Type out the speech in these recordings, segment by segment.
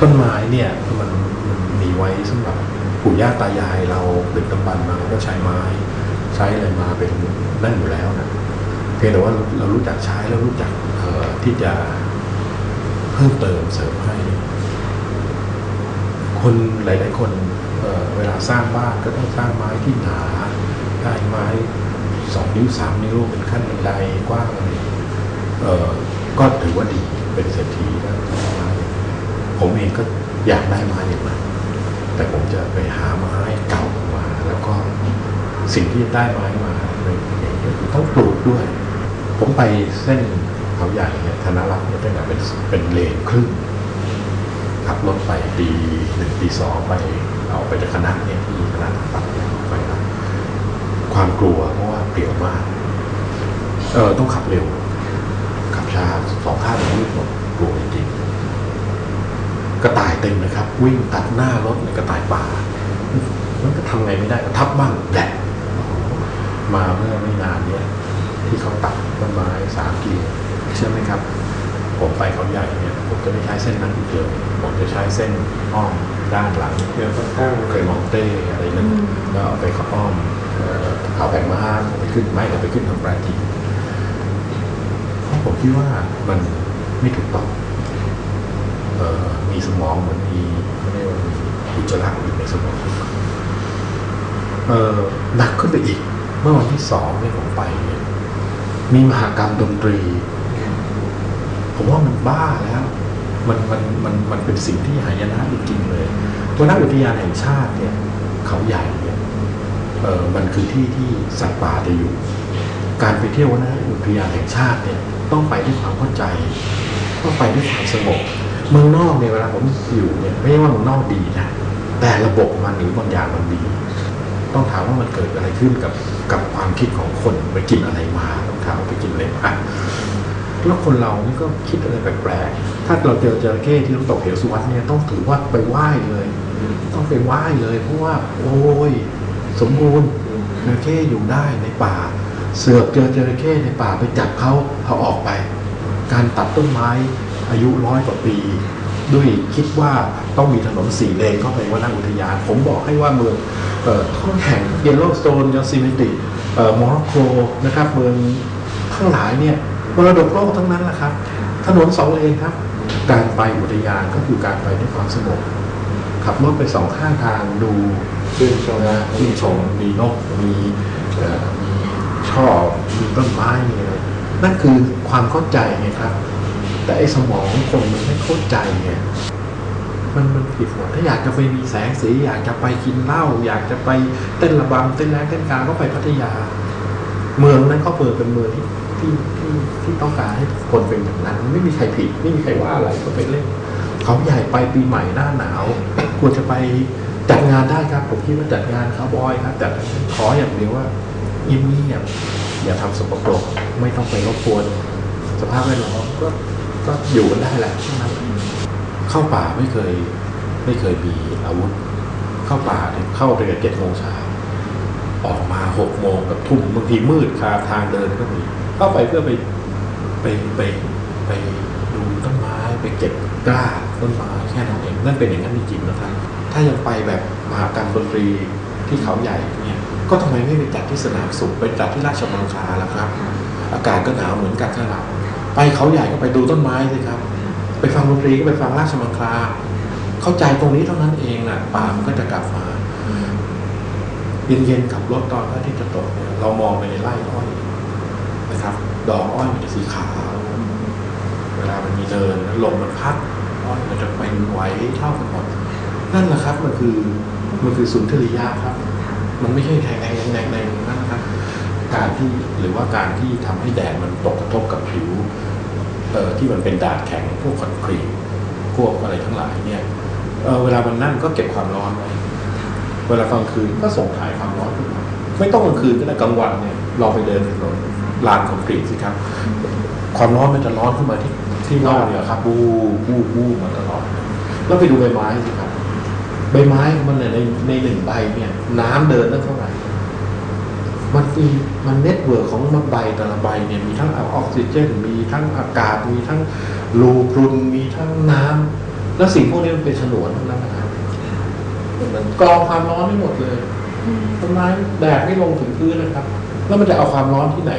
ต้นไม้เนี่ยมันมันมีไว้สำหรับปู่ย่าตายายเราดึกดำบรรมาก็ใช้ไม้ ใช้อะไรมาเป็นนั่นอยู่แล้วนะเพียงแต่ว่าเรารู้จักใช้แล้วรู้จักเออที่จะเพิ่มเติมเสริมให้ คนหลาย ๆ คนเเวลาสร้างบ้านก็ต้องสร้างไม้ที่หนาได้ไม้สองนิ้วสามนิ้วเป็นขั้นบันไดกว้างอะไรก็ถือว่าดีเป็นเศรษฐีแล้วไม้ ผมเองก็อยากได้ไม้อย่างนั้นแต่ผมจะไปหาไม้เก่ามา แล้วก็สิ่งที่ได้ไม้มาในอย่างนี้คือต้องปลูกด้วย ผมไปเส้นเขาใหญ่เนี่ยธนรักษ์เนี่ยตั้งแต่เป็นเป็นเลนครึ่งขับรถไปปีหนึ่งปีสองไปเอาไปจากคณะเนี่ยที่คณะตัดไปนะความกลัวเพราะว่าเปลี่ยวมาก เออต้องขับเร็ว ขับช้าสองข้างวิ่งหมดกลัวจริงๆ กระต่ายเต็มเลยครับ วิ่งตัดหน้ารถเนี่ยกระต่ายป่า มันก็ทำไงไม่ได้ก็ทับบ้างแหละมาเมื่อไม่นานเนี่ยที่เขาตัดต้นไม้สามกิโลเชื่อไหมครับ ผมไปเขาใหญ่เนี่ยผมจะไม่ใช้เส้นนั้นอีกเลยผมจะใช้เส้นอ้อมด้านหลังเดี๋ยวข้างเคยมองเต้อะไรนั่นแล้วเอาไปเขาอ้อมเอ่อเขาแผงม้าไปขึ้นไม่เอาไปขึ้นทางปราจีนเพราะผมคิดว่ามันไม่ถูกต้อง มีสมองเหมือนมีเขาเรียกว่ามีอุจจาระอยู่ในสมองหนักขึ้นไปอีก เมื่อวันที่สองเนี่ยผมไปเนี่ยมีมหากรรมดนตรี ผมว่ามันบ้าแล้ว มันมันมันมันเป็นสิ่งที่หายนะจริงๆเลยตัวนักอุทยานแห่งชาติเนี่ย เขาใหญ่เนี่ยเออมันคือที่ที่สัตว์ป่าจะอยู่ การไปเที่ยวนะอุทยานแห่งชาติเนี่ย ต้องไปด้วยความเข้าใจ ต้องไปด้วยความสงบ เมืองนอกเนี่ยเวลาผมอยู่เนี่ยไม่ใช่ว่าเมืองนอกดีนะแต่ระบบมันหรือบางอย่างมันดี ต้องถามว่ามันเกิดอะไรขึ้นกับกับความคิดของคนไปกินอะไรมาต้องถามว่าไปกินอะไรมาแล้วคนเรานี่ก็คิดอะไรแปลกๆถ้าเราเจอจระเข้ที่น้ำตกเหวสุวัตเนี่ยต้องถือว่าไปไหว้เลย ต้องไปไหว้เลย เพราะว่า โอ้ยสมบูรณ์จระเข้อยู่ได้ในป่า เสือกเจอจระเข้ในป่าไปจับเขาเอาออกไป การตัดต้นไม้ อายุร้อยกว่าปี ด้วยคิดว่าต้องมีถนนสี่เลนเข้าไปว่านั่งอุทยาน ผมบอกให้ว่าเมืองเอ่อท้องแห่งเยลโลสโตนยอซิมิติเอ่อโมร็อกโกนะครับเมืองทั้งหลายเนี่ยมรดกโลกทั้งนั้นแหละครับ ถนนสองเลนครับ การไปอุทยานก็คือการไปด้วยความสงบขับรถไปสองข้างทางดูชื่นชมนะที่ชมมีนกมีเอ่อมีช่อมีต้นไม้มีอะไรนั่นคือความเข้าใจไงครับ แต่ไอ้สมองคนมันไม่เข้าใจไงมันมันผิดหมดถ้าอยากจะไปมีแสงสี อยากจะไปกินเหล้าอยากจะไปเต้นระบำเต้นแรงเต้นกาก็ไปพัทยา เมืองนั้นก็เปิดเป็นเมืองที่ที่ที่ที่ต้องการให้คนเป็นอย่างนั้น ไม่มีใครผิดไม่มีใครว่าอะไรก็ไปเล่นเขาใหญ่ไปปีใหม่หน้าหนาว ควรจะไปจัดงานได้ครับผมคิดว่าจัดงานคาบอยครับแต่ขออย่างเดียวว่าเงียบอย่าทำสกปรกไม่ต้องไปรบกวนสภาพแวดล้อมก็ ก็อยู่กันได้แหละเท่านั้นเข้าป่าไม่เคย ไม่เคยมีอาวุธ เข้าป่าเนี่ยเข้าไปกับเจ็ดโมงเช้าออกมาหกโมงกับทุ่มบางทีมืดคาทางเดินก็มี เข้าไปเพื่อไปไปไปไปดูต้นไม้ไปเก็บกล้าต้นไม้แค่นั้นเองนั่นเป็นอย่างนั้นจริงๆนะครับ ถ้ายังไปแบบมหากรรมดนตรีที่เขาใหญ่เนี่ยก็ทำไมไม่ไปจัดที่สนามสุขไปจัดที่ราชมังคลาล่ะครับ อากาศก็หนาวเหมือนกันถ้าเรา ไปเขาใหญ่ก็ไปดูต้นไม้สิครับ ไปฟังดนตรีก็ไปฟังราชมังคลา เข้าใจตรงนี้เท่านั้นเองน่ะป่ามันก็จะกลับมาเย็นๆขับรถตอนพระอาทิตย์จะตกเนี่ยเรามองไปในไร่อ้อยนะครับ ดอกอ้อยมันจะสีขาว เวลามันมีเดินลมมันพัดอ้อยมันจะเป็นไหวเท่ากันหมดนั่นแหละครับมันคือมันคือสุนทรียะครับ มันไม่ใช่แทงแทงแทงแทงนั่น การที่หรือว่าการที่ทำให้แดดมันตกกระทบกับผิวเออที่มันเป็นดาดแข็งพวกคอนกรีตพวกอะไรทั้งหลายเนี่ยเอ่อเวลามันนั่งก็เก็บความร้อนไว้เวลากลางคืนก็ส่งถ่ายความร้อนขึ้นมาไม่ต้องกลางคืนก็ได้กลางวันเนี่ยลองไปเดินถนนลานคอนกรีตสิครับ ความร้อนมันจะร้อนขึ้นมาที่ที่นอกเนี่ยครับบูบูบูมาตลอดแล้วไปดูใบไม้สิครับ ใบไม้มันเนี่ยในในหนึ่งใบเนี่ย น้ำเดินได้เท่าไหร่ มันมีมันเน็ตเวิร์กของมันใบแต่ละใบเนี่ยมีทั้งออกซิเจน มีทั้งอากาศ มีทั้งรูพรุนมีทั้งน้ำแล้วสิ่งพวกนี้มันเป็นฉนวนทั้งนั้นนะครับมันกรองความร้อนไม่หมดเลยต้นไม้แดดไม่ลงถึงพื้นนะครับ แล้วมันจะเอาความร้อนที่ไหน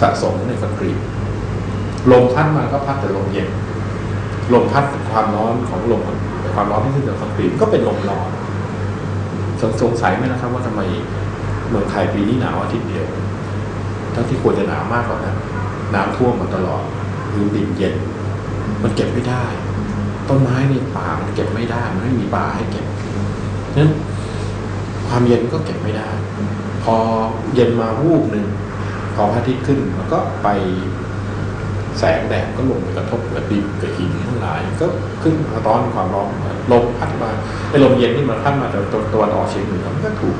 สะสมในคอนกรีตลมพัดมาก็พัดแต่ลมเย็นลมพัดความร้อนของลมความร้อนที่ขึ้นจากคอนกรีตก็เป็นลมร้อนสงสงสัยไหมนะครับ ว่าทำไม เมืองไทยปีนี้หนาวอาทิตย์เดียวทั้งที่ควรจะหนาวมากกว่านั้นน้ำท่วมมาตลอดพื้นดินเย็น มันเก็บไม่ได้ ต้นไม้ในป่ามันเก็บไม่ได้มันไม่มีป่าให้เก็บนั้นความเย็นก็เก็บไม่ได้ พอเย็นมาวูบหนึ่งพอพระอาทิตย์ขึ้นมันก็ไปแสงแดดก็ลงไปกระทบกับดินกับหินทั้งหลาย ก็ขึ้นมาร้อนความร้อนลมพัดมาไอ้ลมเย็นที่มันพัดมาจากตะวันออกเฉียงเหนือมันก็ถูก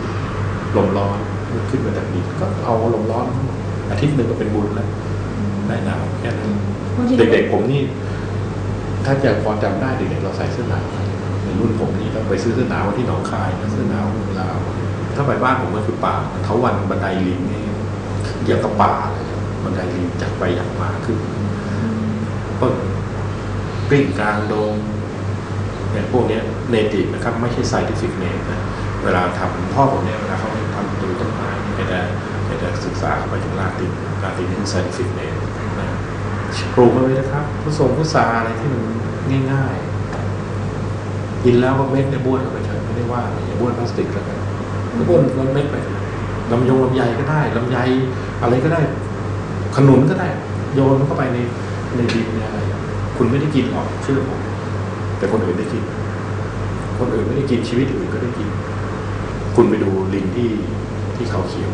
ลมร้อนมันขึ้นมาจากดินก็เอาลมร้อนทั้งหมดอาทิตย์หนึ่งก็เป็นบุญแล้วได้หนาวแค่นั้นเด็กๆผมนี่ถ้าจะพอจำได้เด็กๆเราใส่เสื้อหนาวในรุ่นผมนี่ต้องไปซื้อเสื้อหนาวที่หนองคายนะเสื้อหนาวเมืองลาวถ้าไปบ้านผมก็คือป่าเทาวันบันไดลิงนี่อย่างกับป่าเลยบันไดลิงจากไปอย่างมาขึ้นต้นกริ่งกลางโดงเนี่ยพวกเนี้ยเนตินะครับ ไม่ใช่ไซติฟิกเนตนะ เวลาทำพ่อผมเนี่ยเวลาเขาทำดูต้นไม้เนี่ยแกจะแกจะศึกษาเข้าไปถึงลาตินลาตินนี่คือไซติฟิกเนตนะปลูกมาเลยนะครับผสมพุทราอะไรที่มันง่ายๆกินแล้วก็เม็ดเนี่ยบ้วนเข้าไปเถอะไม่ได้ว่าอย่าบ้วนพลาสติกแล้วกันก็บ้วนลเม็ดไปลำยงลำไยก็ได้ลำไยอะไรก็ได้ ขนุนก็ได้ โยนเข้าไปในในดินในอะไรคุณไม่ได้กินหรอกเชื่อผมแต่คนอื่นได้กิน คนอื่นไม่ได้กินชีวิตอื่นก็ได้กิน คุณไปดูลิงที่ที่เขาเขียว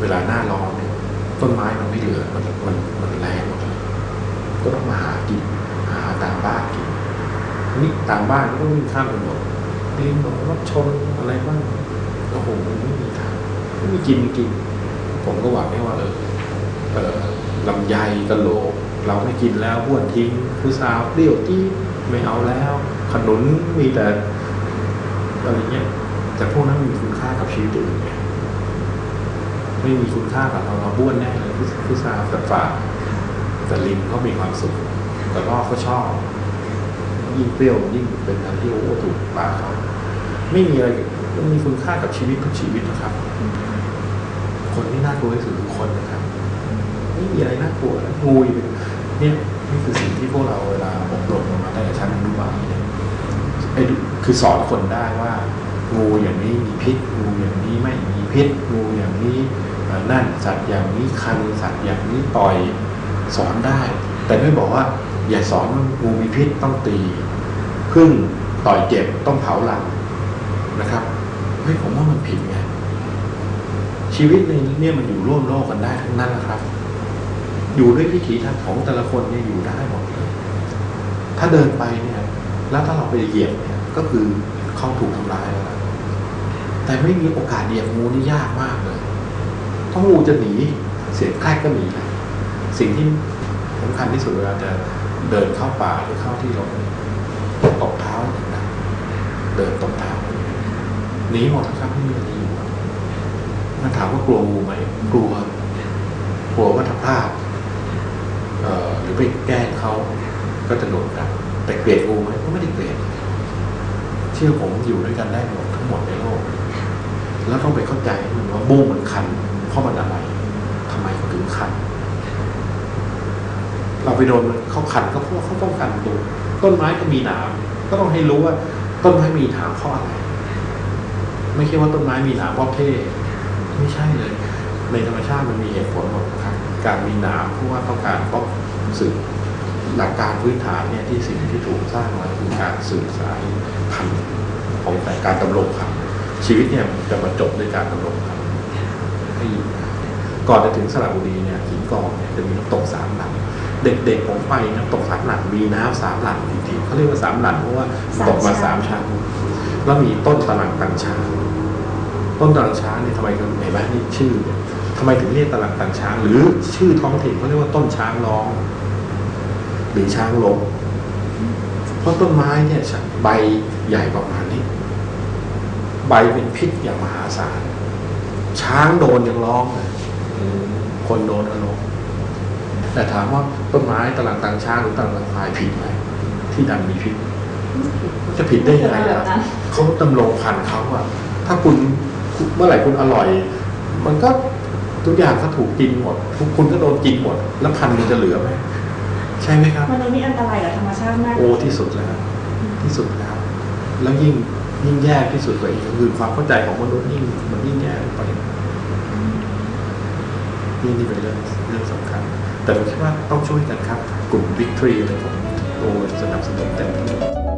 เวลาหน้าร้อนเนี่ยต้นไม้มันไม่เหลือมันมันมันแรงหมดเลยก็ต้องมาหากินหาตามบ้านกินนี่ตามบ้านก็ต้องวิ่งข้ามถนนดินรถชนอะไรบ้างโอ้โหมันไม่มีทางไม่มีกินกิน ผมก็หวังแค่ว่าเออเออลำไยกะโหลก เราไม่กินแล้วบ้วนทิ้งผู้สาวเปรี้ยวจี้ไม่เอาแล้ว ขนุนมีแต่อะไรเงี้ย แต่พวกนั้นมีคุณค่ากับชีวิตอื่นไงไม่มีคุณค่ากับเราเราบ้วนแน่เลยผู้สาวสัตว์ป่าแต่ลิงเขามีความสุขแต่ลอเขาชอบ ยิ่งเปรี้ยวยิ่งเป็นอะไรที่โอ้ถูกปากเขาไม่มีอะไรมันมีคุณค่ากับชีวิตทุกชีวิตนะครับ คนที่น่ากลัวที่สุดคือคนนะครับไม่มีอะไรน่ากลัวงูอยู่เนี่ยนี่คือสิ่งที่พวกเราเวลาอบรมมาตั้งแต่ชั้นอนุบาลเนี่ยคือสอนคนได้ว่า งูอย่างนี้มีพิษงูอย่างนี้ไม่มีพิษงูอย่างนี้นั่นสัตว์อย่างนี้คันสัตว์อย่างนี้ต่อยสอนได้ แต่ไม่บอกว่าอย่าสอนงูมีพิษต้องตีพึ่งต่อยเจ็บต้องเผาหลังนะครับเฮ้ยผมว่ามันผิดไงชีวิตในเนี่ยมันอยู่ร่วมโลกกันได้ทั้งนั้นนะครับ อยู่ด้วยวิถีทางของแต่ละคนเนี่ยอยู่ได้หมดเลยถ้าเดินไปเนี่ย แล้วถ้าเราไปเหยียบเนี่ยก็คือเขาถูกทำร้ายแล้วล่ะ แต่ไม่มีโอกาสเหยียบงูนี่ยากมากเลยถ้างูจะหนีเสียงแครกก็หนีนะสิ่งที่สำคัญที่สุดเวลาจะเดินเข้าป่าหรือเข้าที่รกตบเท้านะเดินตบเท้าหนีหมดนะครับไม่มีอะไรอยู่มันถามว่ากลัวงูไหมกลัวกลัวว่าถ้าพลาดหรือไปแกล้งเขาก็จะโดนกันแต่เกลียดงูไหมก็ไม่ได้เกลียดเชื่อผมอยู่ด้วยกันได้หมดทั้งหมดในโลก แล้วต้องไปเข้าใจมันว่าบูมมันคันเพราะมันอะไรทำไมเขาถึงคัน เราไปโดนเขาขันก็เพราะว่าเขาต้องการตัวต้นไม้ก็มีหนามก็ต้องให้รู้ว่า ต้นไม้มีหนามเพราะอะไร ไม่ใช่ว่าต้นไม้มีหนามเพราะเท่ไม่ใช่เลย ในธรรมชาติมันมีเหตุผลหมดครับการมีหนามเพราะว่าต้องการเพราะสื่อหลักการพื้นฐานเนี่ยที่สิ่งที่ถูกสร้างมาคือการสื่อสารพันธุ์ของแต่การดำรงพันธุ์ ชีวิตเนี่ยจะมาจบด้วยการดำรงพันธุ์ให้อยู่ได้ก่อนจะถึงสระบุรีเนี่ยหินกองเนี่ยจะมีน้ำตกสามหลังเด็กๆผมไปน้ำตกสามหลังมีน้ำสามหลังจริงๆเขาเรียกว่าสามหลังเพราะว่าตกมาสามชั้นแล้วมีต้นตะลังตังช้างต้นตะลังช้างเนี่ยทำไมถึงเห็นไหมนี่ชื่อเนี่ยทำไมถึงเรียกตะลังตังช้าง หรือชื่อท้องถิ่นเขาเรียกว่าต้นช้างร้องหรือช้างลมเพราะต้นไม้เนี่ยใบใหญ่ประมาณนี้ ใบเป็นพิษอย่างมหาศาล ช้างโดนยังร้องเลยคนโดนอารมณ์แต่ถามว่าต้นไม้ตะลังตังช้างหรือตะลังตังพายผิดไหมที่ดันมีพิษ จะผิดได้ยังไงล่ะเขาดำรงพันธุ์เขาอะถ้าคุณเมื่อไหร่คุณอร่อย มันก็ทุกอย่างก็ถูกกินหมดทุกคุณก็โดนกินหมด แล้วพันธุ์มันจะเหลือไหมใช่ไหมครับมนุษย์นี่อันตรายกับธรรมชาติมากโอ้ที่สุดแล้วที่สุดแล้ว แล้วยิ่ง ยิ่งแย่ที่สุดกว่าอีกคือความเข้าใจของมนุษย์ยิ่งมันยิ่งแย่ไปนี่นี่เป็นเรื่องเรื่องสำคัญ แต่ผมคิดว่าต้องช่วยกันครับ กลุ่มวิกตรีอะไรผมโอ้สนับสนุนเต็มที่